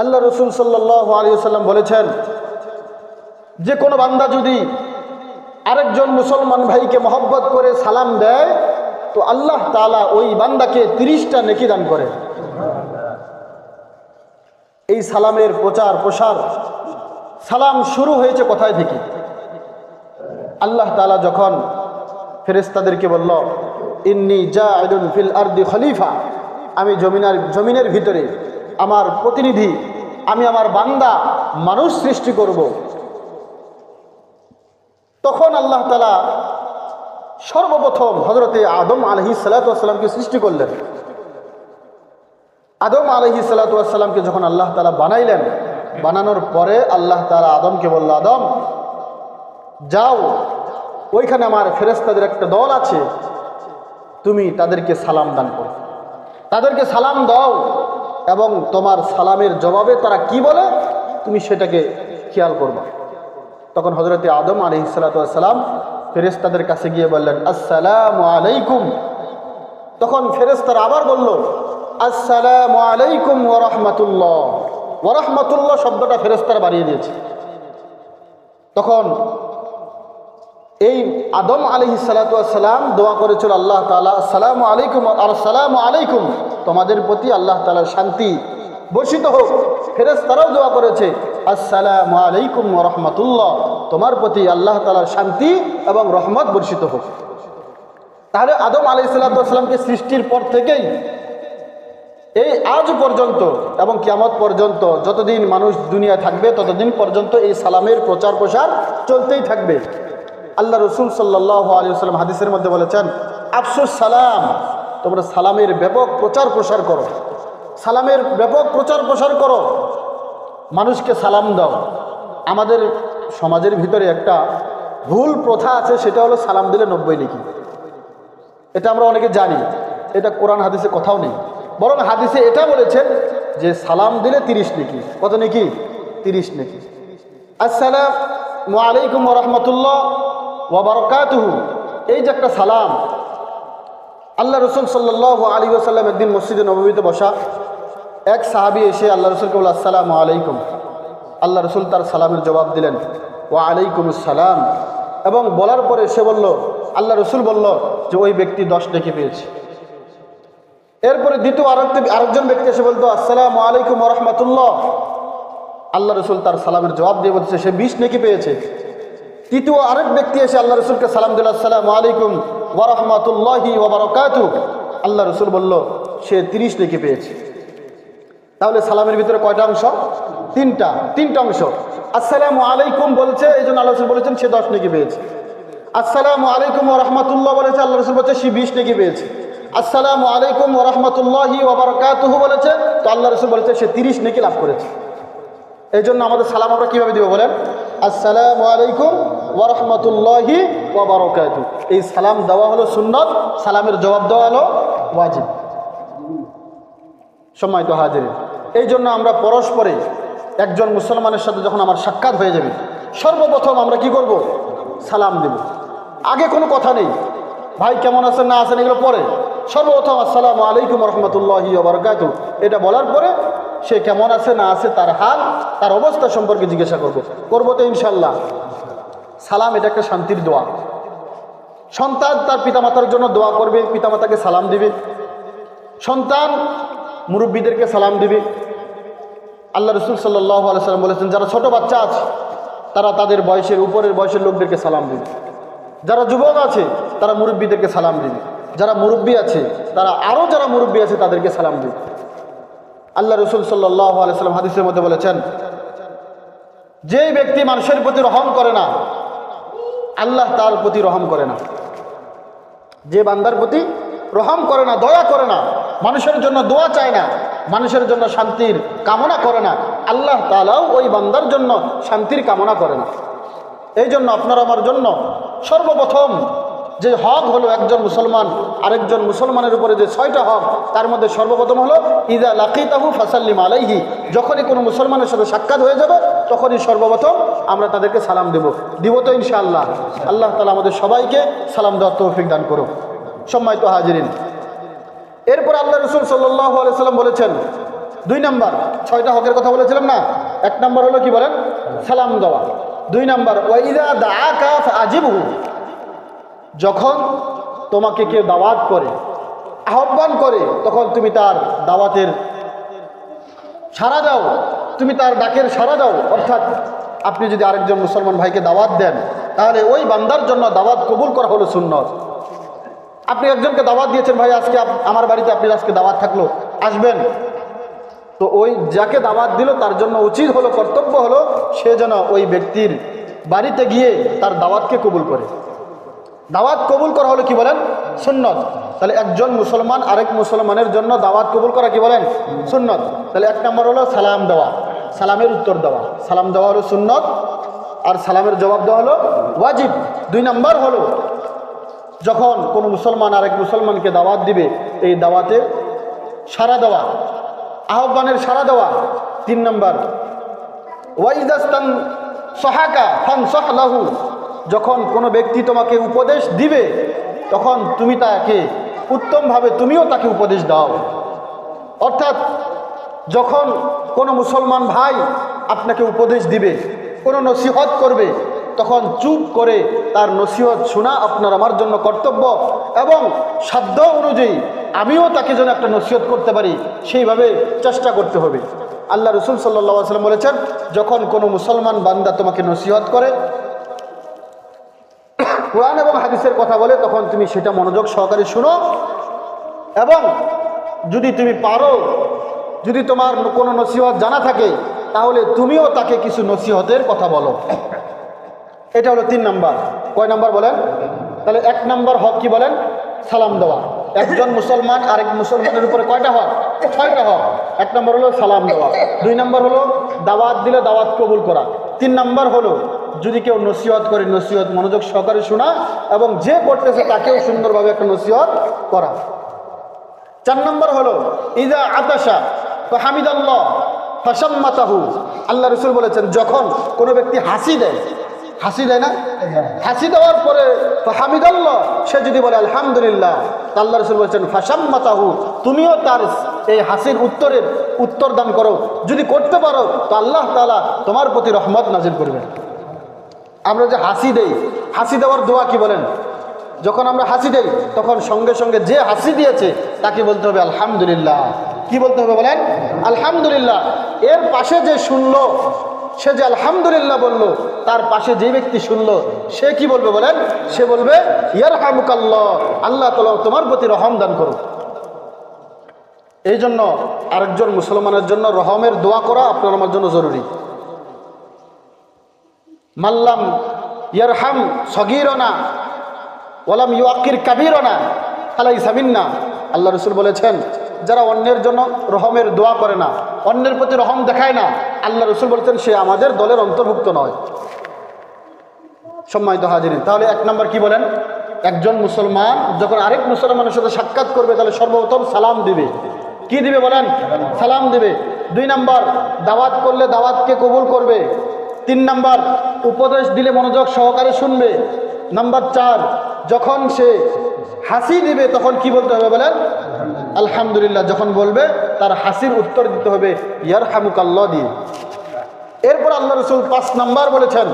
আল্লাহ রসুল সাল্লাহ আলী সাল্লাম বলেছেন, যে কোনো বান্দা যদি আরেকজন মুসলমান ভাইকে মহব্বত করে সালাম দেয়, তো আল্লাহ তাআলা ওই বান্দাকে তিরিশটা নেকি দান করে। এই সালামের প্রচার প্রসার, সালাম শুরু হয়েছে কোথায় থেকে? আল্লাহ তালা যখন ফেরেস্তাদেরকে বলল, ইন্নি জা ফিল আরদি খলিফা আমি জমিনার জমিনের ভিতরে আমার প্রতিনিধি, আমি আমার বান্দা, মানুষ সৃষ্টি করব। তখন আল্লাহ তালা সর্বপ্রথম হজরতে আদম আলহি সালাতামকে সৃষ্টি করলেন। আদম আলহি সালাতামকে যখন আল্লাহ তালা বানাইলেন, বানানোর পরে আল্লাহ তালা আদমকে বলল, আদম, যাও, ওইখানে আমার ফেরেস্তাদের একটা দল আছে, তুমি তাদেরকে সালাম দান করো। তাদেরকে সালাম দাও এবং তোমার সালামের জবাবে তারা কি বলে? তুমি সেটাকে খেয়াল করবা। তখন হজরতে আদম আলি সালাতাম ফেরেস্তাদের কাছে গিয়ে বললেন, আসসালাম আলাইকুম। তখন ফেরেস্তারা আবার বলল, আসসালাম আলাইকুম ওরহমতুল্লাহ ওরহমতুল্লাহ শব্দটা ফেরেস্তারা বাড়িয়ে দিয়েছে। তখন এই আদম আলী সালাতাম দোয়া করেছিল আল্লাহ তালা আসসালামু আলাইকুম আর সালাম আলাইকুম। তোমাদের প্রতি আল্লাহ তালার শান্তি বর্ষিত হোক। ফেরেস তারাও দোয়া করেছে, আসসালামু আলাইকুম রহমতুল্লাহ। তোমার প্রতি আল্লাহ তালার শান্তি এবং রহমত বর্ষিত হোক। তাহলে আদম আলি সাল্লাতামকে সৃষ্টির পর থেকেই এই আজ পর্যন্ত এবং কিয়ামত পর্যন্ত যতদিন মানুষ দুনিয়া থাকবে, ততদিন পর্যন্ত এই সালামের প্রচার প্রসার চলতেই থাকবে। আল্লাহ রসুল সাল্লাহ আলী সাল্লাম হাদিসের মধ্যে বলেছেন, আফসুস, সালাম। তোমরা সালামের ব্যাপক প্রচার প্রসার করো। সালামের ব্যাপক প্রচার প্রসার করো। মানুষকে সালাম দাও। আমাদের সমাজের ভিতরে একটা ভুল প্রথা আছে, সেটা হলো সালাম দিলে নব্বই লিখি। এটা আমরা অনেকে জানি, এটা কোরআন হাদিসে কথাও নেই। বরং হাদিসে এটা বলেছেন যে সালাম দিলে তিরিশ নেকি কত নেকি তিরিশ নেকি আসসালাম আলাইকুম রহমতুল্লাহ। ওবরকাতুহু এই যে একটা সালাম। আল্লাহ রসুল সাল্লাহ আলী আসাল্লাম একদিন মসজিদে নবমীতে বসা, এক সাহাবি এসে আল্লাহ রসুলকে বলল, আসসালামু আলাইকুম। আল্লাহ রসুল তার সালামের জবাব দিলেন ও আলাইকুম সালাম। এবং বলার পরে সে বলল, আল্লাহ রসুল বলল যে, ওই ব্যক্তি দশ ডেকে পেয়েছে। এরপরে দ্বিতীয় আরেকটি আরেকজন ব্যক্তি এসে বলতো আসসালামু আলাইকুম রহমতুল্লাহ। আল্লাহ রসুল তার সালামের জবাব দিয়ে বলছে, সে বিশ নেকি পেয়েছে। তৃতীয় আরেক ব্যক্তি এসে আল্লাহ রসুলকে সালাম দিল, আসসালামু আলাইকুম ওরহমতুল্লাহি ওবরকাতু আল্লাহ রসুল বলল, সে তিরিশ নেকি পেয়েছে। তাহলে সালামের ভিতরে কয়টা অংশ? তিনটা তিনটা অংশ। আসসালামু আলাইকুম বলছে এই জন্য আল্লাহ রসুল বলেছেন, সে দশ নেকি পেয়েছে। আসসালামু আলাইকুম ও রহমতুল্লাহ বলেছে, আল্লাহ রসুল বলছে, সে বিশ নেকি পেয়েছে। আসসালামু আলাইকুম ও রহমতুল্লাহি ওবরকাতুহু বলেছে, তো আল্লাহ রসুল বলেছে, সে তিরিশ নেকি লাভ করেছে। এই জন্য আমাদের সালাম আমরা কীভাবে দিব বলেন? আসসালামু আলাইকুম ওরহমতুল্লাহি ওবরকাত এই সালাম দেওয়া হলো সুন্নত, সালামের জবাব দেওয়া হলো ওয়াজিব। সময় তো হাজির, এই জন্য আমরা পরস্পরে একজন মুসলমানের সাথে যখন আমার সাক্ষাৎ হয়ে যাবে, সর্বপ্রথম আমরা কি করব? সালাম দেব। আগে কোনো কথা নেই। ভাই, কেমন আছেন, না আছেন, এগুলো পরে। সর্বপ্রথম, আসসালামু আলাইকুম রহমতুল্লাহি ওবরকাত এটা বলার পরে সে কেমন আছে, না আছে, তার হাল, তার অবস্থা সম্পর্কে জিজ্ঞাসা করব। করব তো ইনশাল্লাহ সালাম, এটা একটা শান্তির দোয়া। সন্তান তার পিতামাতার জন্য দোয়া করবে, পিতামাতাকে সালাম দিবে। সন্তান মুরব্বীদেরকে সালাম দিবে। আল্লাহ রসুল সাল্লাহ সাল্লাম বলেছেন, যারা ছোট বাচ্চা আছে, তারা তাদের বয়সের, উপরের বয়সের লোকদেরকে সালাম দিবে। যারা যুবক আছে, তারা মুরব্বীদেরকে সালাম দিবে। যারা মুরব্বী আছে, তারা আরও যারা মুরব্বী আছে, তাদেরকে সালাম দিবে। আল্লাহ রসুল সাল্লাহ আলাইসাল্লাম হাদিসের মধ্যে বলেছেন যে ব্যক্তি মানুষের প্রতি রহম করে না আল্লাহ তার প্রতি রহম করে না। যে বান্দার প্রতি রহম করে না, দয়া করে না, মানুষের জন্য দোয়া চায় না, মানুষের জন্য শান্তির কামনা করে না, আল্লাহ তালাও ওই বান্দার জন্য শান্তির কামনা করে না। এই জন্য আপনার আমার জন্য সর্বপ্রথম যে হক হলো একজন মুসলমান, আরেকজন মুসলমানের উপরে যে ছয়টা হক, তার মধ্যে সর্বপ্রথম হলো, ইদা লাকিতাহু ফাসাল্লিম আলাইহি যখনই কোনো মুসলমানের সাথে সাক্ষাৎ হয়ে যাবে, তখনই সর্বপ্রথম আমরা তাদেরকে সালাম দেব। দিব তো ইনশাআল্লাহ। আল্লাহ তালা আমাদের সবাইকে সালাম দেওয়ার তৌফিক দান করো সম্মানিত হাজিরিন, এরপর আল্লাহ রসুল সাল্লাহ সাল্লাম বলেছেন, দুই নাম্বার, ছয়টা হকের কথা বলেছিলাম না? এক নাম্বার হলো কি বলেন? সালাম দেওয়া। দুই নাম্বার ওয়াইদা দা কাফ আজিবহু যখন তোমাকে কেউ দাওয়াত করে, আহ্বান করে, তখন তুমি তার দাওয়াতের সাড়া দাও, তুমি তার ডাকের সাড়া দাও। অর্থাৎ আপনি যদি আরেকজন মুসলমান ভাইকে দাওয়াত দেন, তাহলে ওই বান্দার জন্য দাওয়াত কবুল করা হলো সুন্নত। আপনি একজনকে দাওয়াত দিয়েছেন, ভাই, আজকে আমার বাড়িতে আপনি আজকে দাওয়াত থাকল, আসবেন। তো ওই যাকে দাওয়াত দিল, তার জন্য উচিত হলো, কর্তব্য হলো, সে যেন ওই ব্যক্তির বাড়িতে গিয়ে তার দাওয়াতকে কবুল করে। দাওয়াত কবুল করা হলো কি বলেন? সুন্নত। তাহলে একজন মুসলমান আরেক মুসলমানের জন্য দাওয়াত কবুল করা কি বলেন? সুন্নত। তাহলে এক নম্বর হলো সালাম দেওয়া। সালামের উত্তর দেওয়া। সালাম দেওয়া হলো সুন্নত। আর সালামের জবাব দেওয়া হলো ওয়াজিব। দুই নম্বর হলো, যখন কোনো মুসলমান আরেক মুসলমানকে দাওয়াত দিবে, এই দাওয়াতে সাড়া দেওয়া, আহ্বানের সাড়া দেওয়া। তিন নম্বর, ওয়াইদাস্তান সহাকা ফান লাহু। যখন কোনো ব্যক্তি তোমাকে উপদেশ দিবে, তখন তুমি তাকে উত্তমভাবে তুমিও তাকে উপদেশ দাও। অর্থাৎ যখন কোনো মুসলমান ভাই আপনাকে উপদেশ দিবে, কোনো নসিহত করবে, তখন চুপ করে তার নসিহত শোনা আপনার আমার জন্য কর্তব্য এবং সাধ্য অনুযায়ী আমিও তাকে যেন একটা নসিহত করতে পারি, সেইভাবে চেষ্টা করতে হবে। আল্লাহ রসুল সাল্লাহ সাল্লাম বলেছেন, যখন কোনো মুসলমান বান্দা তোমাকে নসিহত করে কোরআন এবং হাদিসের কথা বলে তখন তুমি সেটা মনোযোগ সহকারে শুনো। এবং যদি তুমি পারো, যদি তোমার কোনো নসিহত জানা থাকে, তাহলে তুমিও তাকে কিছু নসিহতের কথা বলো। এটা হলো তিন নাম্বার। কয় নাম্বার বলেন? তাহলে এক নাম্বার হক কি বলেন? সালাম দেওয়া। একজন মুসলমান আরেক মুসলমানের উপরে কয়টা হক? ছয়টা হক। এক নম্বর হলো সালাম দেওয়া। দুই নম্বর হলো দাওয়াত দিলে দাওয়াত কবুল করা। তিন নাম্বার হলো যদি কেউ নসিহত করে, নসিহত মনোযোগ সহকারে শোনা এবং যে করতেছে তাকেও সুন্দরভাবে একটা নসিহত করা। চার নম্বর হলো, ইদা আতাসা হামিদাল্লাহ ফাসাম্মাতাহু আল্লাহ রসুল বলেছেন, যখন কোনো ব্যক্তি হাসি দেয় হাসি দেয় না? হাসি দেওয়ার পরে হামিদাল্লাহ সে যদি বলে, আলহামদুলিল্লাহ আল্লাহ রসুল বলেছেন ফাসাম্মাতাহু তুমিও তার এই হাসির উত্তরের উত্তর দান করো। যদি করতে পারো, তো আল্লাহ তালা তোমার প্রতি রহমত নাজিল করবেন। আমরা যে হাসি দেই, হাসি দেওয়ার দোয়া কি বলেন? যখন আমরা হাসি দেই, তখন সঙ্গে সঙ্গে যে হাসি দিয়েছে, তাকে বলতে হবে আলহামদুলিল্লাহ। কি বলতে হবে বলেন? আলহামদুলিল্লাহ। এর পাশে যে শুনলো, সে যে আলহামদুলিল্লাহ বলল, তার পাশে যে ব্যক্তি শুনলো, সে কি বলবে বলেন? সে বলবে ইয়ার হামুকাল্লাহ আল্লাহ তালা তোমার প্রতি রহম দান করুক। এই জন্য আরেকজন মুসলমানের জন্য রহমের দোয়া করা আপনার আমার জন্য জরুরি। মাল্লাম ইয়ারহাম সগিরনা ওলাম ইউআকির কাবিরনা আলাই সামিন্না আল্লাহ রসুল বলেছেন, যারা অন্যের জন্য রহমের দোয়া করে না, অন্যের প্রতি রহম দেখায় না, আল্লাহ রসুল বলেছেন, সে আমাদের দলের অন্তর্ভুক্ত নয়। সম্মানিত হাজিরিন, তাহলে এক নম্বর কি বলেন? একজন মুসলমান যখন আরেক মুসলমানের সাথে সাক্ষাৎ করবে, তাহলে সর্বপ্রথম সালাম দিবে। কি দিবে বলেন? সালাম দিবে। দুই নাম্বার, দাওয়াত করলে দাওয়াতকে কবুল করবে। তিন নাম্বার, উপদেশ দিলে মনোযোগ সহকারে শুনবে। নাম্বার চার, যখন সে হাসি দিবে, তখন কি বলতে হবে বলেন? আলহামদুলিল্লাহ, যখন বলবে, তার হাসির উত্তর দিতে হবে ইয়ার হামুকাল্লাহ দিয়ে। এরপর আল্লাহ রসুল পাঁচ নাম্বার বলেছেন,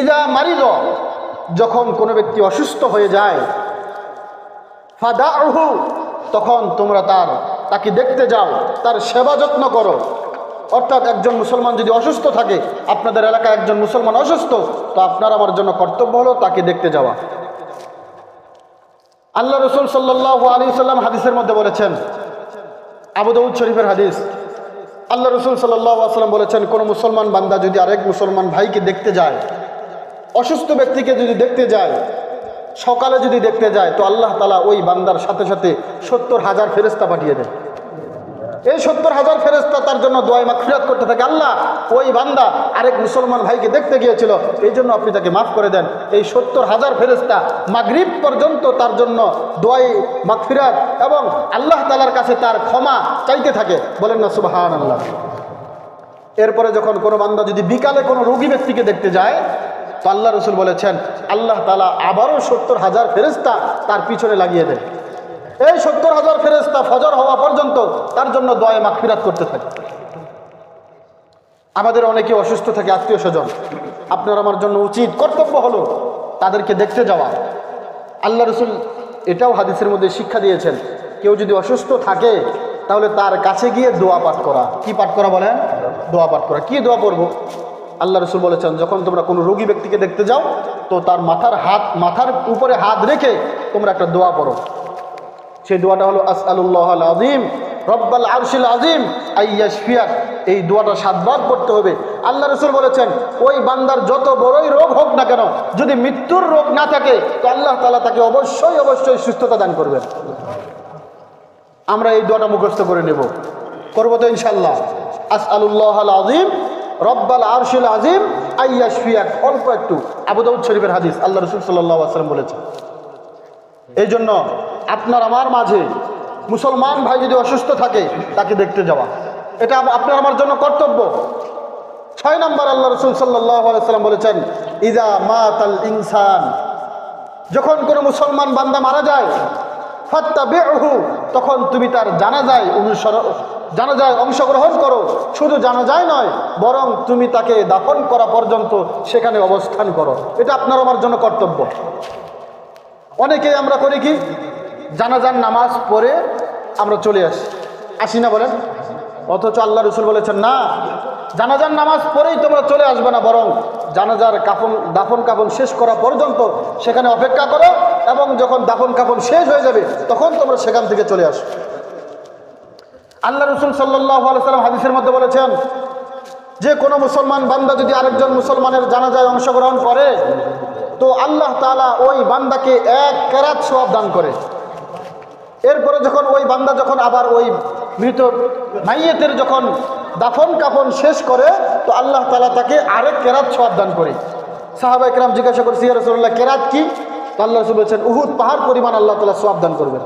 ইদা মারিদ যখন কোনো ব্যক্তি অসুস্থ হয়ে যায় ফাদা তখন তোমরা তার, তাকে দেখতে যাও, তার সেবা যত্ন করো। অর্থাৎ একজন মুসলমান যদি অসুস্থ থাকে, আপনাদের এলাকায় একজন মুসলমান অসুস্থ, তো আপনার আমার জন্য কর্তব্য হলো তাকে দেখতে যাওয়া। আল্লাহ রসুল সাল্লাহ আলী সাল্লাম হাদিসের মধ্যে বলেছেন, আবু দাউদ শরীফের হাদিস, আল্লাহ রসুল সাল্লাহ আসলাম বলেছেন, কোনো মুসলমান বান্দা যদি আরেক মুসলমান ভাইকে দেখতে যায়, অসুস্থ ব্যক্তিকে যদি দেখতে যায়, সকালে যদি দেখতে যায়, তো আল্লাহ তালা ওই বান্দার সাথে সাথে সত্তর হাজার ফেরেস্তা পাঠিয়ে দেয় এই সত্তর হাজার ফেরেস্তা তার জন্য দোয়াই মাগফিরাত করতে থাকে। আল্লাহ, ওই বান্দা আরেক মুসলমান ভাইকে দেখতে গিয়েছিল। এই জন্য আপনি তাকে মাফ করে দেন। এই সত্তর হাজার ফেরেস্তা মাগরিব পর্যন্ত তার জন্য দোয়াই মাগফিরাত এবং আল্লাহ তালার কাছে তার ক্ষমা চাইতে থাকে। বলেন না সুবাহান আল্লাহ এরপরে যখন কোনো বান্দা যদি বিকালে কোনো রোগী ব্যক্তিকে দেখতে যায়, তো আল্লাহ রসুল বলেছেন, আল্লাহ তালা আবারও সত্তর হাজার ফেরেস্তা তার পিছনে লাগিয়ে দেয় এই সত্তর হাজার ফেরেস্তা ফজর হওয়া পর্যন্ত তার জন্য দয়ে মাগফিরাত করতে থাকে। আমাদের অনেকে অসুস্থ থাকে, আত্মীয় স্বজন। আপনার আমার জন্য উচিত কর্তব্য হলো তাদেরকে দেখতে যাওয়া। আল্লাহ রসুল এটাও হাদিসের মধ্যে শিক্ষা দিয়েছেন, কেউ যদি অসুস্থ থাকে তাহলে তার কাছে গিয়ে দোয়া পাঠ করা। কি পাঠ করা বলেন? দোয়া পাঠ করা। কি দোয়া করব? আল্লাহ রসুল বলেছেন, যখন তোমরা কোনো রোগী ব্যক্তিকে দেখতে যাও, তো তার মাথার হাত, মাথার উপরে হাত রেখে তোমরা একটা দোয়া পড়ো। সেই দোয়াটা হলো, আসআলুল্লাহ আল আজিম রব্বাল আরশিল আজিম আইয়াশফিয়াক এই দোয়াটা সাতবার করতে হবে। আল্লাহ রসুল বলেছেন, ওই বান্দার যত বড়ই রোগ হোক না কেন, যদি মৃত্যুর রোগ না থাকে, তো আল্লাহ তালা তাকে অবশ্যই অবশ্যই সুস্থতা দান করবেন। আমরা এই দোয়াটা মুখস্থ করে নেব। করব তো ইনশাল্লাহ আসআলুল্লাহ আল আজিম রব্বাল আরশিল আজিম আইয়াশফিয়াক অল্প একটু। আবুদাউদ শরীফের হাদিস আল্লাহ রসুল সাল্লাহ আসলাম বলেছেন। এই জন্য আপনার আমার মাঝে মুসলমান ভাই যদি অসুস্থ থাকে, তাকে দেখতে যাওয়া। এটা আপনার আমার জন্য কর্তব্য। ছয় নম্বর আল্লাহ রসুল সাল্লাম বলেছেন, ইদা মাতাল ইনসান। যখন কোনো মুসলমান বান্দা মারা যায় ফাত্তা বেহু তখন তুমি তার জানাজায় অনুসরণ জানাজায় অংশগ্রহণ করো। শুধু জানাজায় নয়, বরং তুমি তাকে দাফন করা পর্যন্ত সেখানে অবস্থান করো। এটা আপনার আমার জন্য কর্তব্য। অনেকেই আমরা করি কি জানাজান নামাজ পড়ে আমরা চলে আসি। আসি না বলেন? অথচ আল্লাহ রসুল বলেছেন, না, জানাজার নামাজ পড়েই তোমরা চলে আসবে না, বরং জানাজার কাফন, দাফন কাফন শেষ করা পর্যন্ত সেখানে অপেক্ষা করো এবং যখন দাফন কাফন শেষ হয়ে যাবে, তখন তোমরা সেখান থেকে চলে আসো। আল্লাহ রসুল সাল্লাম হাদিসের মধ্যে বলেছেন, যে কোনো মুসলমান বান্দা যদি আরেকজন মুসলমানের জানাজায় অংশগ্রহণ করে, তো আল্লাহ তাআলা ওই বান্দাকে এক কেরাত সব দান করে। এরপরে যখন ওই বান্দা যখন আবার ওই মৃত মাইয়েতের যখন দাফন কাফন শেষ করে, তো আল্লাহ তালা তাকে আরেক কেরাত সব দান করে। সাহাবা একরাম জিজ্ঞাসা করছি রসুল্লাহ কেরাত কি? তো আল্লাহ রসুল বলছেন, উহুদ পাহাড় পরিমাণ আল্লাহ তালা সব দান করবেন।